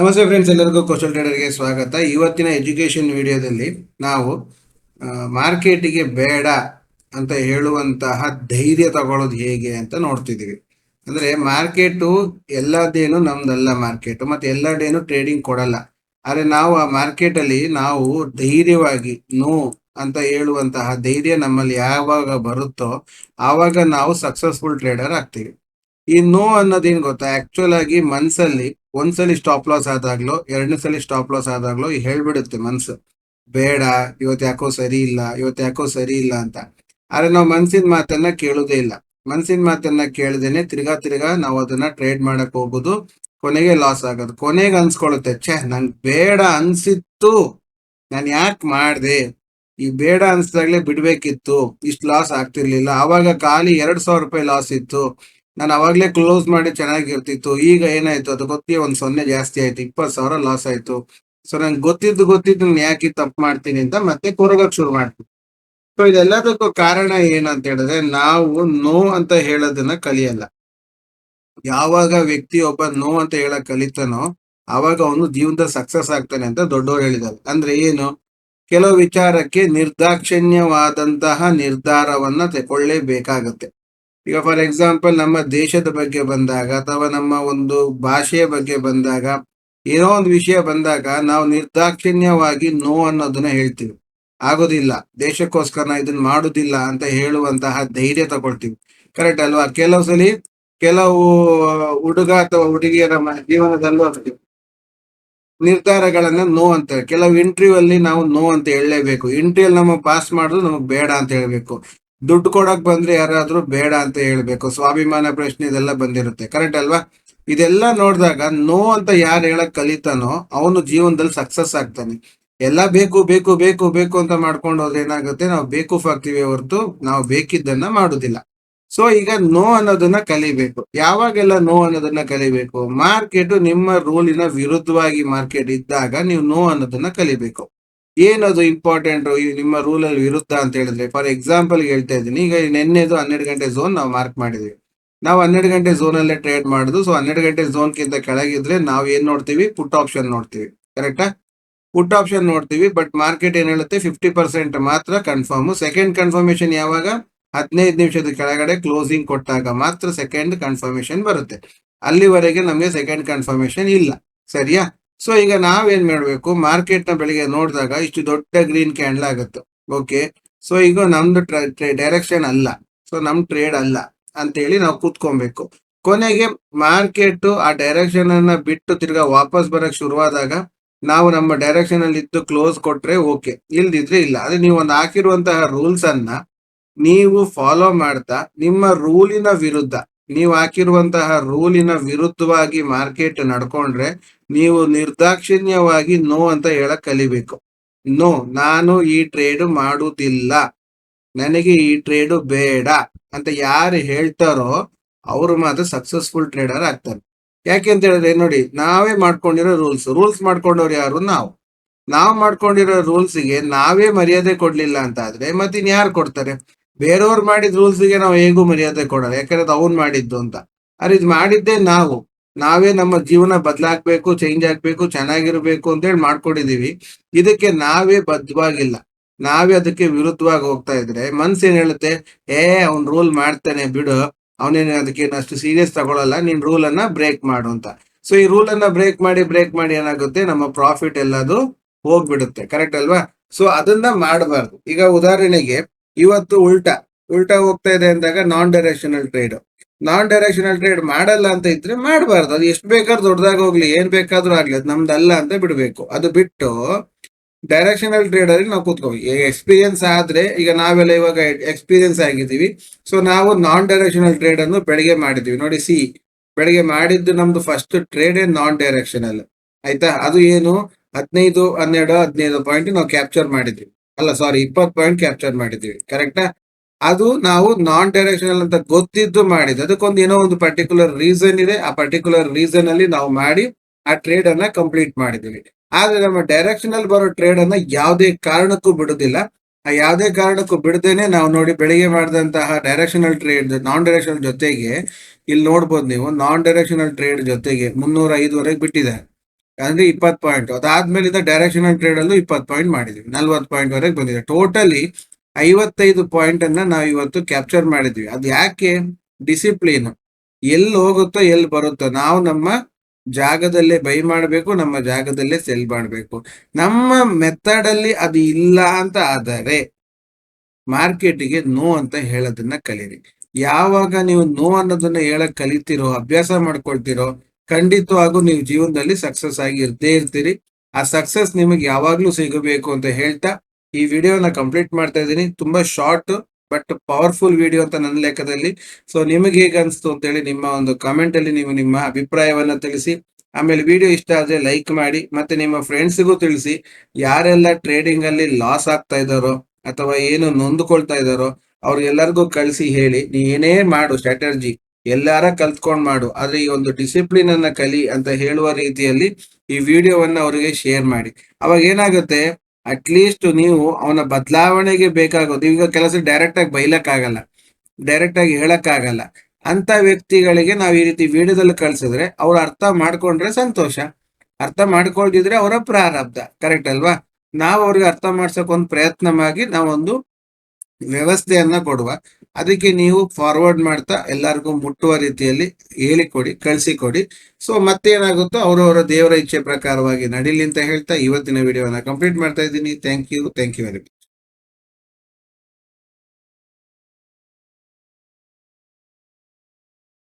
ನಮಸ್ತೆ ಫ್ರೆಂಡ್ಸ್ ಎಲ್ಲರಿಗೂ ಕೌಶಲ್ ಟ್ರೇಡರ್ಗೆ ಸ್ವಾಗತ. ಇವತ್ತಿನ ಎಜುಕೇಷನ್ ವಿಡಿಯೋದಲ್ಲಿ ನಾವು ಮಾರ್ಕೆಟಿಗೆ ಬೇಡ ಅಂತ ಹೇಳುವಂತಹ ಧೈರ್ಯ ತಗೊಳ್ಳೋದು ಹೇಗೆ ಅಂತ ನೋಡ್ತಿದ್ದೀವಿ. ಅಂದರೆ ಮಾರ್ಕೆಟು ಎಲ್ಲದೇನು ನಮ್ದಲ್ಲ ಮಾರ್ಕೆಟು ಮತ್ತು ಎಲ್ಲದೇನು ಟ್ರೇಡಿಂಗ್ ಕೊಡಲ್ಲ. ಆದರೆ ನಾವು ಆ ಮಾರ್ಕೆಟಲ್ಲಿ ನಾವು ಧೈರ್ಯವಾಗಿ ನೋ ಅಂತ ಹೇಳುವಂತಹ ಧೈರ್ಯ ನಮ್ಮಲ್ಲಿ ಯಾವಾಗ ಬರುತ್ತೋ ಆವಾಗ ನಾವು ಸಕ್ಸಸ್ಫುಲ್ ಟ್ರೇಡರ್ ಆಗ್ತೀವಿ. ಈ ನೋ ಅನ್ನೋದೇನು ಗೊತ್ತಾ? ಆಕ್ಚುಲ್ ಆಗಿ ಮನ್ಸಲ್ಲಿ ಒಂದ್ಸಲಿ ಸ್ಟಾಪ್ ಲಾಸ್ ಆದಾಗ್ಲೋ, ಎರಡನೇ ಸಲ ಸ್ಟಾಪ್ ಲಾಸ್ ಆದಾಗ್ಲೋ ಹೇಳ್ಬಿಡುತ್ತೆ ಮನ್ಸು. ಬೇಡ ಇವತ್ತು ಯಾಕೋ ಸರಿ ಇಲ್ಲ ಇವತ್ತು ಯಾಕೋ ಸರಿ ಇಲ್ಲ ಅಂತ. ಆದ್ರೆ ನಾವು ಮನ್ಸಿನ ಮಾತನ್ನ ಕೇಳುದೇ ಇಲ್ಲ. ಮನ್ಸಿನ ಮಾತನ್ನ ಕೇಳ್ದೇನೆ ತಿರ್ಗಾ ತಿರ್ಗಾ ನಾವು ಅದನ್ನ ಟ್ರೇಡ್ ಮಾಡಕ್ ಹೋಗುದು, ಕೊನೆಗೆ ಲಾಸ್ ಆಗೋದು. ಕೊನೆಗೆ ಅನ್ಸ್ಕೊಳುತ್ತೆ, ಛೇ, ನಂಗೆ ಬೇಡ ಅನ್ಸಿತ್ತು. ನಾನು ಯಾಕೆ ಮಾಡಿದೆ? ಈ ಬೇಡ ಅನ್ಸ್ದಾಗ್ಲೇ ಬಿಡ್ಬೇಕಿತ್ತು. ಇಷ್ಟು ಲಾಸ್ ಆಗ್ತಿರ್ಲಿಲ್ಲ. ಆವಾಗ ಖಾಲಿ ಎರಡ್ ಸಾವಿರ ರೂಪಾಯಿ ಲಾಸ್ ಇತ್ತು. ನಾನು ಅವಾಗಲೇ ಕ್ಲೋಸ್ ಮಾಡಿ ಚೆನ್ನಾಗಿರ್ತಿತ್ತು ಈಗ ಏನಾಯ್ತು? ಅದು ಗೊತ್ತಿ ಒಂದು ಸೊನ್ನೆ ಜಾಸ್ತಿ ಆಯ್ತು, ಇಪ್ಪತ್ತು ಸಾವಿರ ಲಾಸ್ ಆಯ್ತು. ಸೊ ನಂಗೆ ಗೊತ್ತಿದ್ದು ಗೊತ್ತಿದ್ದು ನಾನು ಯಾಕೆ ತಪ್ಪು ಮಾಡ್ತೀನಿ ಅಂತ ಮತ್ತೆ ಕೊರಗಕ್ಕೆ ಶುರು ಮಾಡ್ತೀನಿ. ಸೊ ಇದೆಲ್ಲದಕ್ಕೂ ಕಾರಣ ಏನಂತ ಹೇಳಿದ್ರೆ, ನಾವು ನೋ ಅಂತ ಹೇಳೋದನ್ನ ಕಲಿಯಲ್ಲ. ಯಾವಾಗ ವ್ಯಕ್ತಿ ಒಬ್ಬ ನೋ ಅಂತ ಹೇಳಕ್ ಕಲಿತಾನೋ, ಅವಾಗ ಅವನು ಜೀವನದ ಸಕ್ಸಸ್ ಆಗ್ತಾನೆ ಅಂತ ದೊಡ್ಡವರು ಹೇಳಿದ್ದಾರೆ. ಅಂದ್ರೆ ಏನು? ಕೆಲವು ವಿಚಾರಕ್ಕೆ ನಿರ್ದಾಕ್ಷಿಣ್ಯವಾದಂತಹ ನಿರ್ಧಾರವನ್ನ ತಗೊಳ್ಳೇಬೇಕಾಗತ್ತೆ ಈಗ ಫಾರ್ ಎಕ್ಸಾಂಪಲ್ ನಮ್ಮ ದೇಶದ ಬಗ್ಗೆ ಬಂದಾಗ ಅಥವಾ ನಮ್ಮ ಒಂದು ಭಾಷೆಯ ಬಗ್ಗೆ ಬಂದಾಗ, ಏನೋ ಒಂದು ವಿಷಯ ಬಂದಾಗ ನಾವು ನಿರ್ದಾಕ್ಷಿಣ್ಯವಾಗಿ ನೋ ಅನ್ನೋದನ್ನ ಹೇಳ್ತೀವಿ. ಆಗೋದಿಲ್ಲ. ದೇಶಕ್ಕೋಸ್ಕರ ಇದನ್ನ ಮಾಡುದಿಲ್ಲ ಅಂತ ಹೇಳುವಂತಹ ಧೈರ್ಯ ತಗೊಳ್ತೀವಿ. ಕರೆಕ್ಟ್ ಅಲ್ವಾ? ಕೆಲವು ಸಲ ಕೆಲವು ಹುಡುಗ ಅಥವಾ ಹುಡುಗಿಯರ ಜೀವನದಲ್ಲೂ ನಿರ್ಧಾರಗಳನ್ನ ನೋ ಅಂತ, ಕೆಲವು ಇಂಟರ್ವ್ಯೂ ಅಲ್ಲಿ ನಾವು ನೋ ಅಂತ ಹೇಳಲೇಬೇಕು. ಇಂಟರ್ವ್ಯೂ ನಮ್ಮ ಪಾಸ್ ಮಾಡೋದು ನಮಗ್ ಬೇಡ ಅಂತ ಹೇಳ್ಬೇಕು. ದುಡ್ಡು ಕೊಡಕ್ ಬಂದ್ರೆ ಯಾರಾದ್ರೂ ಬೇಡ ಅಂತ ಹೇಳ್ಬೇಕು. ಸ್ವಾಭಿಮಾನ ಪ್ರಶ್ನೆ ಇದೆಲ್ಲ ಬಂದಿರುತ್ತೆ. ಕರೆಕ್ಟ್ ಅಲ್ವಾ? ಇದೆಲ್ಲ ನೋಡಿದಾಗ ನೋ ಅಂತ ಯಾರು ಹೇಳಕ್ ಕಲಿತಾನೋ ಅವನು ಜೀವನದಲ್ಲಿ ಸಕ್ಸಸ್ ಆಗ್ತಾನೆ. ಎಲ್ಲ ಬೇಕು ಬೇಕು ಬೇಕು ಬೇಕು ಅಂತ ಮಾಡ್ಕೊಂಡು ಹೋದ್ರೆ ಏನಾಗುತ್ತೆ? ನಾವು ಬೇಕೂಫ್ ಆಗ್ತೀವಿ ಹೊರತು ನಾವು ಬೇಕಿದ್ದನ್ನ ಮಾಡುದಿಲ್ಲ. ಸೊ ಈಗ ನೋ ಅನ್ನೋದನ್ನ ಕಲಿಬೇಕು. ಯಾವಾಗೆಲ್ಲ ನೋ ಅನ್ನೋದನ್ನ ಕಲಿಬೇಕು? ಮಾರ್ಕೆಟ್ ನಿಮ್ಮ ರೂಲಿನ ವಿರುದ್ಧವಾಗಿ ಮಾರ್ಕೆಟ್ ಇದ್ದಾಗ ನೀವು ನೋ ಅನ್ನೋದನ್ನ ಕಲಿಬೇಕು. ಏನದು ಇಂಪಾರ್ಟೆಂಟ್ ನಿಮ್ಮ ರೂಲ್ ಅಲ್ಲಿ ವಿರುದ್ಧ ಅಂತ ಹೇಳಿದ್ರೆ ಫಾರ್ ಎಕ್ಸಾಂಪಲ್ ಹೇಳ್ತಾ ಇದ್ದೀನಿ, ಈಗ ನಿನ್ನೆದು ಹನ್ನೆರಡು ಗಂಟೆ ಝೋನ್ ನಾವು ಮಾರ್ಕ್ ಮಾಡಿದ್ವಿ. ನಾವು ಹನ್ನೆರಡು ಗಂಟೆ ಝೋನ್ ಅಲ್ಲೇ ಟ್ರೇಡ್ ಮಾಡುದು ಸೊ ಹನ್ನೆರಡು ಗಂಟೆ ಝೋನ್ ಕಿಂತ ಕೆಳಗಿದ್ರೆ ನಾವು ಏನ್ ನೋಡ್ತೀವಿ? ಪುಟ್ ಆಪ್ಷನ್ ನೋಡ್ತೀವಿ. ಕರೆಕ್ಟಾ ಪುಟ್ ಆಪ್ಷನ್ ನೋಡ್ತೀವಿ ಬಟ್ ಮಾರ್ಕೆಟ್ ಏನ್ ಹೇಳುತ್ತೆ? ಫಿಫ್ಟಿ ಪರ್ಸೆಂಟ್ ಮಾತ್ರ ಕನ್ಫರ್ಮ್ ಸೆಕೆಂಡ್ ಕನ್ಫರ್ಮೇಶನ್ ಯಾವಾಗ? ಹದಿನೈದು ನಿಮಿಷದ ಕೆಳಗಡೆ ಕ್ಲೋಸಿಂಗ್ ಕೊಟ್ಟಾಗ ಮಾತ್ರ ಸೆಕೆಂಡ್ ಕನ್ಫರ್ಮೇಶನ್ ಬರುತ್ತೆ. ಅಲ್ಲಿವರೆಗೆ ನಮಗೆ ಸೆಕೆಂಡ್ ಕನ್ಫರ್ಮೇಶನ್ ಇಲ್ಲ. ಸರಿಯಾ? ಸೊ ಈಗ ನಾವೇನ್ ಮಾಡ್ಬೇಕು? ಮಾರ್ಕೆಟ್ನ ಬೆಳಿಗ್ಗೆ ನೋಡಿದಾಗ ಇಷ್ಟು ದೊಡ್ಡ ಗ್ರೀನ್ ಕ್ಯಾಂಡಲ್ ಆಗುತ್ತೆ. ಓಕೆ ಸೊ ಈಗ ನಮ್ದು ಡೈರೆಕ್ಷನ್ ಅಲ್ಲ. ಸೊ ನಮ್ ಟ್ರೇಡ್ ಅಲ್ಲ ಅಂತ ಹೇಳಿ ನಾವು ಕೂತ್ಕೊಬೇಕು. ಕೊನೆಗೆ ಮಾರ್ಕೆಟ್ ಆ ಡೈರೆಕ್ಷನ್ ಅನ್ನ ಬಿಟ್ಟು ತಿರ್ಗಾ ವಾಪಸ್ ಬರಕ್ ಶುರುವಾದಾಗ ನಾವು ನಮ್ಮ ಡೈರೆಕ್ಷನ್ ಅಲ್ಲಿ ಇದ್ದು ಕ್ಲೋಸ್ ಕೊಟ್ರೆ ಓಕೆ ಇಲ್ದಿದ್ರೆ ಇಲ್ಲ. ಅದೇ ನೀವು ಒಂದು ಹಾಕಿರುವಂತಹ ರೂಲ್ಸ್ ಅನ್ನ ನೀವು ಫಾಲೋ ಮಾಡ್ತಾ ನಿಮ್ಮ ರೂಲಿನ ವಿರುದ್ಧ ನೀವು ಹಾಕಿರುವಂತಹ ರೂಲಿನ ವಿರುದ್ಧವಾಗಿ ಮಾರ್ಕೆಟ್ ನಡ್ಕೊಂಡ್ರೆ ನೀವು ನಿರ್ದಾಕ್ಷಿಣ್ಯವಾಗಿ ನೋ ಅಂತ ಹೇಳಕ್ ಕಲಿಬೇಕು. ನೋ, ನಾನು ಈ ಟ್ರೇಡ್ ಮಾಡುವುದಿಲ್ಲ. ನನಗೆ ಈ ಟ್ರೇಡ್ ಬೇಡ ಅಂತ ಯಾರು ಹೇಳ್ತಾರೋ ಅವರು ಮಾತ್ರ ಸಕ್ಸಸ್ಫುಲ್ ಟ್ರೇಡರ್ ಆಗ್ತಾರೆ. ಯಾಕೆ ಅಂತ ಹೇಳಿದ್ರೆ ನೋಡಿ, ನಾವೇ ಮಾಡ್ಕೊಂಡಿರೋ ರೂಲ್ಸ್ ರೂಲ್ಸ್ ಮಾಡ್ಕೊಂಡವ್ರು ಯಾರು? ನಾವು. ನಾವು ಮಾಡ್ಕೊಂಡಿರೋ ರೂಲ್ಸ್ಗೆ ನಾವೇ ಮರ್ಯಾದೆ ಕೊಡ್ಲಿಲ್ಲ ಅಂತ ಆದ್ರೆ ಮತ್ತೆ ಯಾರು ಕೊಡ್ತಾರೆ? ಬೇರೆಯವ್ರು ಮಾಡಿದ ರೂಲ್ಸ್ಗೆ ನಾವು ಹೇಗೂ ಮರ್ಯಾದೆ ಕೊಡಲ್ಲ, ಯಾಕಂದ್ರೆ ಅದು ಅವ್ನ್ ಮಾಡಿದ್ದು ಅಂತ. ಅರೆ ಇದು ಮಾಡಿದ್ದೇ ನಾವು. ನಾವೇ ನಮ್ಮ ಜೀವನ ಬದಲಾಗ್ಬೇಕು ಚೇಂಜ್ ಆಗ್ಬೇಕು, ಚೆನ್ನಾಗಿರ್ಬೇಕು ಅಂತೇಳಿ ಮಾಡ್ಕೊಂಡಿದೀವಿ. ಇದಕ್ಕೆ ನಾವೇ ಬದ್ಧವಾಗಿಲ್ಲ. ನಾವೇ ಅದಕ್ಕೆ ವಿರುದ್ಧವಾಗಿ ಹೋಗ್ತಾ ಇದ್ರೆ ಮನ್ಸೇನ್ ಹೇಳುತ್ತೆ? ಏ, ಅವ್ನ್ ರೂಲ್ ಮಾಡ್ತಾನೆ ಬಿಡು. ಅವನೇನು ಅದಕ್ಕೆ ಅಷ್ಟು ಸೀರಿಯಸ್ ತಗೊಳಲ್ಲ. ನೀನ್ ರೂಲ್ ಅನ್ನ ಬ್ರೇಕ್ ಮಾಡು ಅಂತ. ಸೊ ಈ ರೂಲ್ ಅನ್ನ ಬ್ರೇಕ್ ಮಾಡಿ ಬ್ರೇಕ್ ಮಾಡಿ ಏನಾಗುತ್ತೆ? ನಮ್ಮ ಪ್ರಾಫಿಟ್ ಎಲ್ಲದು ಹೋಗ್ಬಿಡುತ್ತೆ. ಕರೆಕ್ಟ್ ಅಲ್ವಾ? ಸೊ ಅದನ್ನ ಮಾಡಬಾರ್ದು. ಈಗ ಉದಾಹರಣೆಗೆ ಇವತ್ತು ಉಲ್ಟಾ ಉಲ್ಟಾ ಹೋಗ್ತಾ ಇದೆ ಅಂದಾಗ non directional trade non directional trade ಮಾಡಲ್ಲ ಅಂತ ಇದ್ರೆ ಮಾಡಬಾರ್ದು. ಅದು ಎಷ್ಟು ಬೇಕಾದ್ರೂ ದೊಡ್ಡದಾಗ ಹೋಗ್ಲಿ, ಏನ್ ಬೇಕಾದ್ರೂ ಆಗ್ಲಿ, ಅದು ನಮ್ದಲ್ಲ ಅಂತ ಬಿಡಬೇಕು. ಅದು ಬಿಟ್ಟು ಡೈರೆಕ್ಷನಲ್ ಟ್ರೇಡ್ ಅಲ್ಲಿ ನಾವು ಕೂತ್ಕೋ ಎಕ್ಸ್ಪೀರಿಯನ್ಸ್ ಆದ್ರೆ ಈಗ ನಾವೆಲ್ಲ ಇವಾಗ ಎಕ್ಸ್ಪೀರಿಯನ್ಸ್ ಆಗಿದ್ದೀವಿ. ಸೊ ನಾವು ನಾನ್ ಡೈರೆಕ್ಷನಲ್ ಟ್ರೇಡ್ ಅನ್ನು ಬೆಳಿಗ್ಗೆ ಮಾಡಿದ್ವಿ ನೋಡಿ, ಸಿ, ಬೆಳಿಗ್ಗೆ ಮಾಡಿದ್ದು ನಮ್ದು ಫಸ್ಟ್ ಟ್ರೇಡ್ ನಾನ್ ಡೈರೆಕ್ಷನಲ್ ಆಯ್ತಾ? ಅದು ಏನು? ಹದಿನೈದು, ಹನ್ನೆರಡು, ಹದಿನೈದು ಪಾಯಿಂಟ್ ನಾವು ಕ್ಯಾಪ್ಚರ್ ಮಾಡಿದ್ವಿ. ಅಲ್ಲ ಸಾರಿ ಇಪ್ಪತ್ತು ಪಾಯಿಂಟ್ ಕ್ಯಾಪ್ಚರ್ ಮಾಡಿದ್ವಿ ಕರೆಕ್ಟಾ ಅದು ನಾವು ನಾನ್ ಡೈರೆಕ್ಷನಲ್ ಅಂತ ಗೊತ್ತಿದ್ದು ಮಾಡಿದ್ದು. ಅದಕ್ಕೊಂದು ಏನೋ ಒಂದು ಪರ್ಟಿಕ್ಯುಲರ್ ರೀಸನ್ ಇದೆ. ಆ ಪರ್ಟಿಕ್ಯುಲರ್ ರೀಸನ್ ಅಲ್ಲಿ ನಾವು ಮಾಡಿ ಆ ಟ್ರೇಡ್ ಅನ್ನ ಕಂಪ್ಲೀಟ್ ಮಾಡಿದ್ವಿ. ಆದ್ರೆ ನಮ್ಮ ಡೈರೆಕ್ಷನಲ್ ಬರೋ ಟ್ರೇಡ್ ಅನ್ನ ಯಾವುದೇ ಕಾರಣಕ್ಕೂ ಬಿಡುದಿಲ್ಲ. ಆ ಯಾವುದೇ ಕಾರಣಕ್ಕೂ ಬಿಡದೇನೆ ನಾವು ನೋಡಿ ಬೆಳಿಗ್ಗೆ ಮಾಡಿದಂತಹ ಡೈರೆಕ್ಷನಲ್ ಟ್ರೇಡ್ ನಾನ್ ಡೈರೆಕ್ಷನಲ್ ಜೊತೆಗೆ, ಇಲ್ಲಿ ನೋಡ್ಬೋದು ನೀವು ನಾನ್ ಡೈರೆಕ್ಷನಲ್ ಟ್ರೇಡ್ ಜೊತೆಗೆ ಮುನ್ನೂರ ಐದುವರೆಗೆ ಬಿಟ್ಟಿದ್ದಾರೆ. ಅಂದ್ರೆ ಇಪ್ಪತ್ತು ಪಾಯಿಂಟ್ ಅದಾದ್ಮೇಲಿಂದ ಡೈರೆಕ್ಷನಲ್ ಟ್ರೇಡ್ ಅಲ್ಲೂ ಇಪ್ಪತ್ತು ಪಾಯಿಂಟ್ ಮಾಡಿದ್ವಿ. ನಲ್ವತ್ ಪಾಯಿಂಟ್ ವರೆಗೆ ಬಂದಿದೆ. ಟೋಟಲಿ ಐವತ್ತೈದು ಪಾಯಿಂಟ್ ಅನ್ನ ನಾವು ಇವತ್ತು ಕ್ಯಾಪ್ಚರ್ ಮಾಡಿದ್ವಿ. ಅದು ಯಾಕೆ? ಡಿಸಿಪ್ಲಿನ್ ಎಲ್ಲಿ ಹೋಗುತ್ತೋ ಎಲ್ಲಿ ಬರುತ್ತೋ. ನಾವು ನಮ್ಮ ಜಾಗದಲ್ಲೇ ಬೈ ಮಾಡಬೇಕು, ನಮ್ಮ ಜಾಗದಲ್ಲೇ ಸೆಲ್ ಮಾಡಬೇಕು. ನಮ್ಮ ಮೆಥಡ್ ಅಲ್ಲಿ ಅದು ಇಲ್ಲ ಅಂತ ಆದರೆ ಮಾರ್ಕೆಟಿಗೆ ನೋ ಅಂತ ಹೇಳೋದನ್ನ ಕಲೀರಿ. ಯಾವಾಗ ನೀವು ನೋ ಅನ್ನೋದನ್ನ ಹೇಳಕ್ ಕಲಿತಿರೋ, ಅಭ್ಯಾಸ ಮಾಡ್ಕೊಳ್ತೀರೋ ಖಂಡಿತವಾಗೂ ನೀವು ಜೀವನದಲ್ಲಿ ಸಕ್ಸಸ್ ಆಗಿ ಇರ್ದೇ ಇರ್ತೀರಿ. ಆ ಸಕ್ಸಸ್ ನಿಮಗೆ ಯಾವಾಗ್ಲೂ ಸಿಗಬೇಕು ಅಂತ ಹೇಳ್ತಾ ಈ ವಿಡಿಯೋನ ಕಂಪ್ಲೀಟ್ ಮಾಡ್ತಾ ಇದ್ದೀನಿ. ತುಂಬಾ ಶಾರ್ಟ್ ಬಟ್ ಪವರ್ಫುಲ್ ವಿಡಿಯೋ ಅಂತ ನನ್ನ ಲೆಕ್ಕದಲ್ಲಿ. ಸೊ ನಿಮಗೆ ಹೇಗೆ ಅನಿಸ್ತು ಅಂತೇಳಿ ನಿಮ್ಮ ಒಂದು ಕಮೆಂಟ್ ಅಲ್ಲಿ ನೀವು ನಿಮ್ಮ ಅಭಿಪ್ರಾಯವನ್ನ ತಿಳಿಸಿ. ಆಮೇಲೆ ವಿಡಿಯೋ ಇಷ್ಟ ಆದ್ರೆ ಲೈಕ್ ಮಾಡಿ ಮತ್ತೆ ನಿಮ್ಮ ಫ್ರೆಂಡ್ಸ್ಗೂ ತಿಳಿಸಿ. ಯಾರೆಲ್ಲ ಟ್ರೇಡಿಂಗ್ ಅಲ್ಲಿ ಲಾಸ್ ಆಗ್ತಾ ಇದ್ದಾರೋ ಅಥವಾ ಏನು ನೊಂದ್ಕೊಳ್ತಾ ಇದ್ದಾರೋ ಅವ್ರಿಗೆಲ್ಲರಿಗೂ ಕಳಿಸಿ ಹೇಳಿ. ನೀ ಏನೇ ಮಾಡು ಸ್ಟ್ರಾಟರ್ಜಿ ಎಲ್ಲಾರ ಕಲ್ತ್ಕೊಂಡ್ ಮಾಡು. ಆದ್ರೆ ಈ ಒಂದು ಡಿಸಿಪ್ಲಿನ್ ಅನ್ನ ಕಲಿ ಅಂತ ಹೇಳುವ ರೀತಿಯಲ್ಲಿ ಈ ವಿಡಿಯೋವನ್ನ ಅವರಿಗೆ ಶೇರ್ ಮಾಡಿ. ಅವಾಗ ಏನಾಗುತ್ತೆ? ಅಟ್ಲೀಸ್ಟ್ ನೀವು ಅವನ ಬದಲಾವಣೆಗೆ ಬೇಕಾಗೋದು. ಈಗ ಕೆಲಸ ಡೈರೆಕ್ಟ್ ಆಗಿ ಬೈಲಕ್ ಆಗಲ್ಲ ಡೈರೆಕ್ಟ್ ಆಗಿ ಹೇಳಕ್ ಆಗಲ್ಲ ಅಂತ ವ್ಯಕ್ತಿಗಳಿಗೆ ನಾವು ಈ ರೀತಿ ವಿಡಿಯೋದಲ್ಲಿ ಕಳ್ಸಿದ್ರೆ ಅವ್ರು ಅರ್ಥ ಮಾಡ್ಕೊಂಡ್ರೆ ಸಂತೋಷ. ಅರ್ಥ ಮಾಡ್ಕೊಳ್ದಿದ್ರೆ ಅವರ ಪ್ರಾರಬ್ಧ. ಕರೆಕ್ಟ್ ಅಲ್ವಾ? ನಾವು ಅವ್ರಿಗೆ ಅರ್ಥ ಮಾಡ್ಸಕ್ ಒಂದು ಪ್ರಯತ್ನವಾಗಿ ನಾವೊಂದು ವ್ಯವಸ್ಥೆಯನ್ನ ಕೊಡುವ. ಅದಕ್ಕೆ ನೀವು ಫಾರ್ವರ್ಡ್ ಮಾಡ್ತಾ ಎಲ್ಲರಿಗೂ ಮುಟ್ಟುವ ರೀತಿಯಲ್ಲಿ ಹೇಳಿಕೊಡಿ, ಕಳಿಸಿಕೊಡಿ. ಸೊ ಮತ್ತೇನಾಗುತ್ತೋ ಅವರವರ ದೇವರ ಇಚ್ಛೆ ಪ್ರಕಾರವಾಗಿ ನಡೀಲಿ ಅಂತ ಹೇಳ್ತಾ ಇವತ್ತಿನ ವಿಡಿಯೋನ ಕಂಪ್ಲೀಟ್ ಮಾಡ್ತಾ ಇದ್ದೀನಿ. Thank you thank you very much